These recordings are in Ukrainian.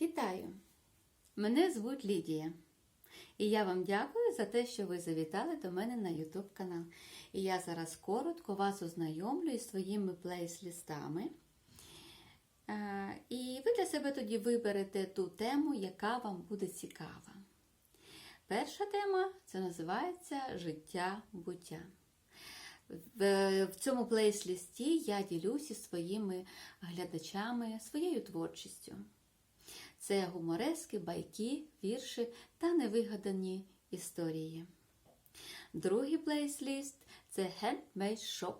Вітаю! Мене звуть Лідія. І я вам дякую за те, що ви завітали до мене на YouTube канал. І я зараз коротко вас ознайомлю із своїми плейс-лістами. І ви для себе тоді виберете ту тему, яка вам буде цікава. Перша тема це називається життя буття. В цьому плейс-лісті я ділюся своїми глядачами своєю творчістю. Це гуморески, байки, вірші та невигадані історії. Другий плейсліст це Handmade Shop.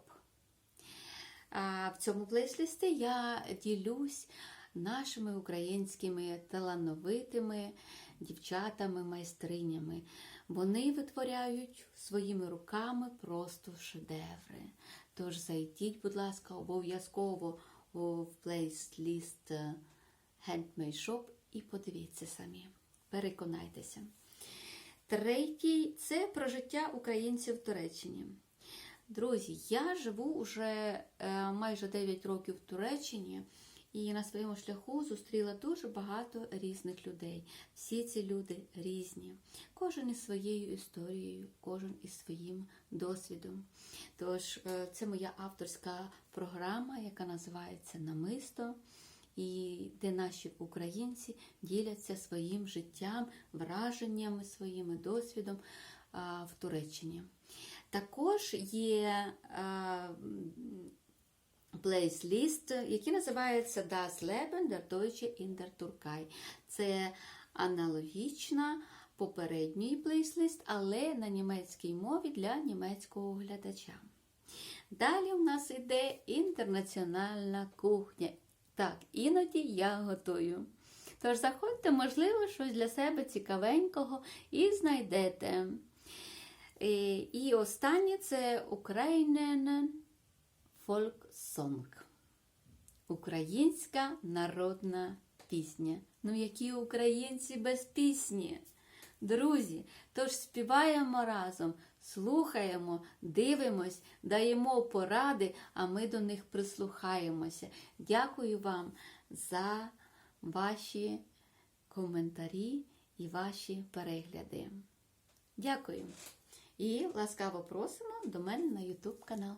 А в цьому плейслісті я ділюсь нашими українськими талановитими дівчатами-майстринями. Вони витворяють своїми руками просто шедеври. Тож зайдіть, будь ласка, обов'язково в плейсліст Handmade Shop і подивіться самі. Переконайтеся. Третій це про життя українців в Туреччині. Друзі, я живу вже е, майже 9 років в Туреччині і на своєму шляху зустріла дуже багато різних людей. Всі ці люди різні, кожен із своєю історією, кожен із своїм досвідом. Тож, е, це моя авторська програма, яка називається Намисто і де наші українці діляться своїм життям, враженнями, своїм досвідом в Туреччині. Також є плейсліст, який називається Das Leben der Deutsche in der Türkei. Це аналогічна попередній плейсліст, але на німецькій мові для німецького глядача. Далі у нас іде інтернаціональна кухня. Так, іноді я готую. Тож заходьте, можливо, щось для себе цікавенького і знайдете. І, і останнє це Ukrainen Folksong. Українська народна пісня. Ну, які українці без пісні? Друзі, тож співаємо разом, слухаємо, дивимось, даємо поради, а ми до них прислухаємося. Дякую вам за ваші коментарі і ваші перегляди. Дякую. І ласкаво просимо до мене на YouTube канал.